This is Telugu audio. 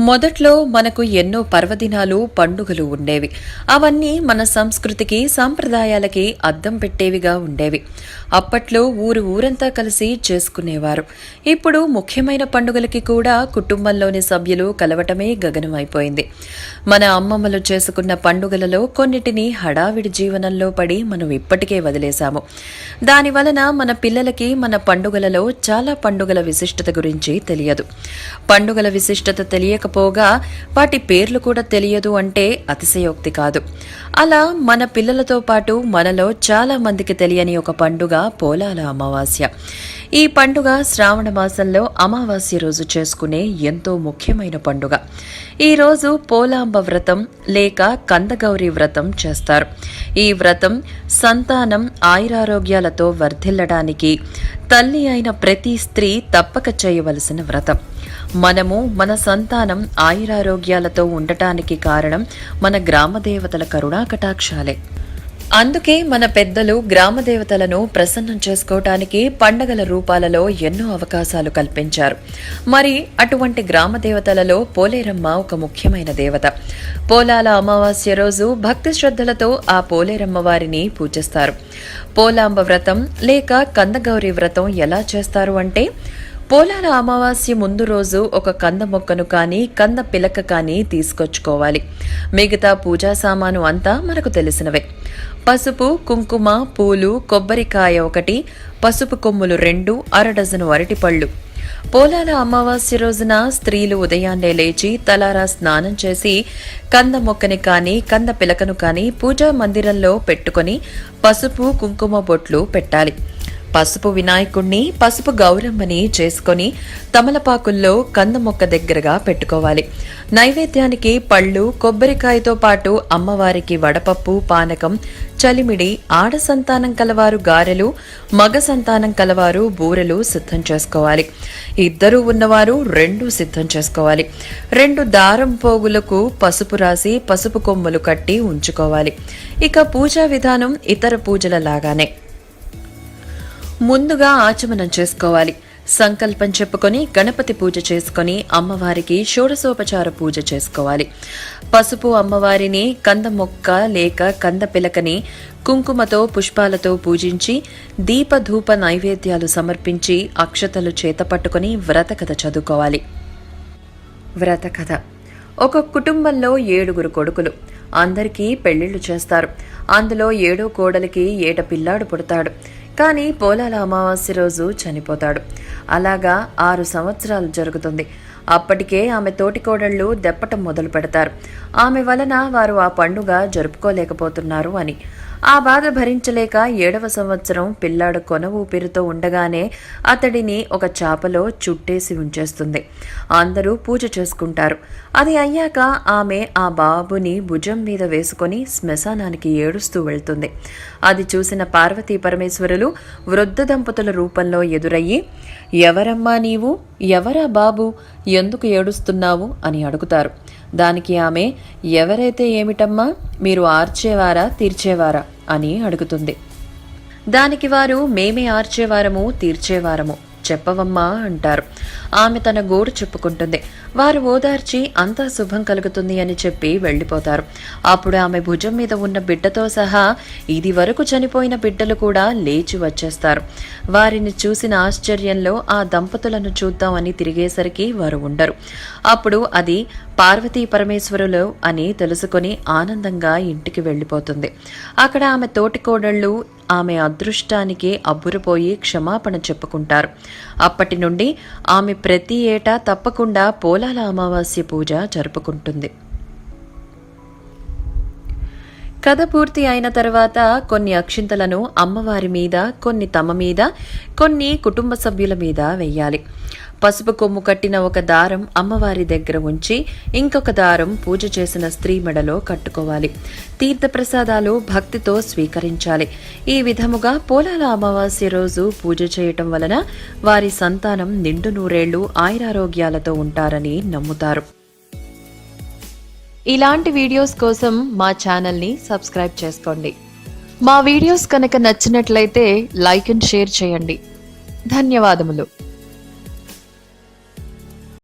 మొదట్లో మనకు ఎన్నో పర్వదినాలు పండుగలు ఉండేవి. అవన్నీ మన సంస్కృతికి సాంప్రదాయాలకి అద్దం పెట్టేవిగా ఉండేవి. అప్పట్లో ఊరు ఊరంతా కలిసి చేసుకునేవారు. ఇప్పుడు ముఖ్యమైన పండుగలకి కూడా కుటుంబంలోని సభ్యులు కలవటమే గగనమైపోయింది. మన అమ్మమ్మలు చేసుకున్న పండుగలలో కొన్నిటిని హడావిడి జీవనంలో పడి మనం ఇప్పటికే వదిలేశాము. దాని వలన మన పిల్లలకి మన పండుగలలో చాలా పండుగల విశిష్టత గురించి తెలియదు. పండుగల విశిష్టత తెలియకపోగా వాటి పేర్లు కూడా తెలియదు అంటే అతిశయోక్తి కాదు. అలా మన పిల్లలతో పాటు మనలో చాలా మందికి తెలియని ఒక పండుగ పోలాల అమావాస్య. ఈ పండుగ శ్రావణ మాసంలో అమావాస్య రోజు చేసుకునే ఎంతో ముఖ్యమైన పండుగ. ఈ రోజు పోలాంబ వ్రతం లేక కందగౌరి వ్రతం చేస్తారు. ఈ వ్రతం సంతానం ఆయురారోగ్యాలతో వర్ధిల్లడానికి తల్లి అయిన ప్రతి స్త్రీ తప్పక చేయవలసిన వ్రతం. మనము మన సంతానం ఆయురారోగ్యాలతో ఉండటానికి కారణం మన గ్రామదేవతల కరుణా కటాక్షాలే. అందుకే మన పెద్దలు గ్రామ దేవతలను ప్రసన్నం చేసుకోవటానికి పండగల రూపాలలో ఎన్నో అవకాశాలు కల్పించారు. మరి అటువంటి గ్రామ దేవతలలో పోలేరమ్మ ఒక ముఖ్యమైన దేవత. పోలాల అమావాస్య రోజు భక్తి శ్రద్ధలతో ఆ పోలేరమ్మ వారిని పూజిస్తారు. పోలాంబ వ్రతం లేక కందగౌరి వ్రతం ఎలా చేస్తారు అంటే పోలాల అమావాస్య ముందు రోజు ఒక కంద మొక్కను కానీ కంద పిలక కానీ తీసుకొచ్చుకోవాలి. మిగతా పూజా సామాను అంతా మనకు తెలిసినవే. పసుపు కుంకుమ పూలు కొబ్బరికాయ ఒకటి పసుపు కొమ్ములు రెండు అర డజను అరటిపళ్ళు పోలాల అమావాస్య రోజున స్త్రీలు ఉదయాన్నే లేచి తలారా స్నానం చేసి కంద మొక్కని కానీ కంద పిలకను కానీ పూజా మందిరంలో పెట్టుకొని పసుపు కుంకుమ బొట్లు పెట్టాలి. పసుపు వినాయకుణ్ణి పసుపు గౌరమ్మని చేసుకొని తమలపాకుల్లో కంద మొక్క దగ్గరగా పెట్టుకోవాలి. నైవేద్యానికి పళ్ళు కొబ్బరికాయతో పాటు అమ్మవారికి వడపప్పు పానకం చలిమిడి ఆడ సంతానం కలవారు గారెలు మగ సంతానం కలవారు బూరెలు సిద్ధం చేసుకోవాలి. ఇద్దరు ఉన్నవారు రెండు సిద్ధం చేసుకోవాలి. రెండు దారం పోగులకు పసుపు రాసి పసుపు కొమ్ములు కట్టి ఉంచుకోవాలి. ఇక పూజా విధానం ఇతర పూజల లాగానే. ముందుగా ఆచమనం చేసుకోవాలి. సంకల్పం చెప్పుకొని గణపతి పూజ చేసుకొని అమ్మవారికి షోడశోపచార పూజ చేసుకోవాలి. పసుపు అమ్మవారిని కంద మొక్క లేక కంద పిలకని కుంకుమతో పుష్పాలతో పూజించి దీపధూప నైవేద్యాలు సమర్పించి అక్షతలు చేత పట్టుకొని వ్రతకథ చదువుకోవాలి. వ్రతకథ ఒక కుటుంబంలో ఏడుగురు కొడుకులు. అందరికీ పెళ్ళిళ్ళు చేస్తారు. అందులో ఏడో కోడలికి ఏట పిల్లాడు పుడతాడు. కానీ పోలాల అమావాస్య రోజు చనిపోతాడు. అలాగా ఆరు సంవత్సరాలు జరుగుతుంది. అప్పటికే ఆమె తోటికోడళ్ళు దెప్పటం మొదలు పెడతారు ఆమె వలన వారు ఆ పండుగ జరుపుకోలేకపోతున్నారు అని. ఆ బాధ భరించలేక ఏడవ సంవత్సరం పిల్లాడు కొన ఊపిరితో ఉండగానే అతడిని ఒక చాపలో చుట్టేసి ఉంచేస్తుంది. అందరూ పూజ చేసుకుంటారు. అది అయ్యాక ఆమె ఆ బాబుని భుజం మీద వేసుకొని శ్మశానానికి ఏడుస్తూ వెళ్తుంది. అది చూసిన పార్వతీ పరమేశ్వరులు వృద్ధ దంపతుల రూపంలో ఎదురయ్యి ఎవరమ్మా నీవు? ఎవరా బాబు? ఎందుకు ఏడుస్తున్నావు? అని అడుగుతారు. దానికి ఆమె ఎవరైతే ఏమిటమ్మా మీరు ఆర్చేవారా తీర్చేవారా? అని అడుగుతుంది. దానికి వారు మేమే ఆర్చేవారము తీర్చేవారము. చెప్పవమ్మా అంటారు. ఆమె తన గోడు చెప్పుకుంటుంది. వారు ఓదార్చి అంతా శుభం కలుగుతుంది అని చెప్పి వెళ్ళిపోతారు. అప్పుడు ఆమె భుజం మీద ఉన్న బిడ్డతో సహా ఇది వరకు చనిపోయిన బిడ్డలు కూడా లేచి వచ్చేస్తారు. వారిని చూసిన ఆశ్చర్యంలో ఆ దంపతులను చూద్దామని తిరిగేసరికి వారు ఉండరు. అప్పుడు అది పార్వతీ పరమేశ్వరులు అని తెలుసుకొని ఆనందంగా ఇంటికి వెళ్ళిపోతుంది. అక్కడ ఆమె తోటికోడళ్ళు ఆమె అదృష్టానికి అబ్బురపోయి క్షమాపణ చెప్పుకుంటారు. అప్పటి నుండి ఆమె ప్రతి ఏటా తప్పకుండా పోలాల అమావాస్య పూజ జరుపుకుంటుంది. కథ పూర్తి అయిన తర్వాత కొన్ని అక్షింతలను అమ్మవారి మీద కొన్ని తమ మీద కొన్ని కుటుంబ సభ్యుల మీద వెయ్యాలి. పసుపు కొమ్ము కట్టిన ఒక దారం అమ్మవారి దగ్గర ఉంచి ఇంకొక దారం పూజ చేసిన స్త్రీ మెడలో కట్టుకోవాలి. తీర్థప్రసాదాలు భక్తితో స్వీకరించాలి. ఈ విధముగా పోలాల అమావాస్య రోజు పూజ చేయటం వలన వారి సంతానం నిండు నూరేళ్ళు ఆయురారోగ్యాలతో ఉంటారని నమ్ముతారు. ఇలాంటి వీడియోస్ కోసం మా ఛానల్ని సబ్స్క్రైబ్ చేసుకోండి. మా వీడియోస్ కనుక నచ్చినట్లయితే లైక్ అండ్ షేర్ చేయండి. ధన్యవాదములు.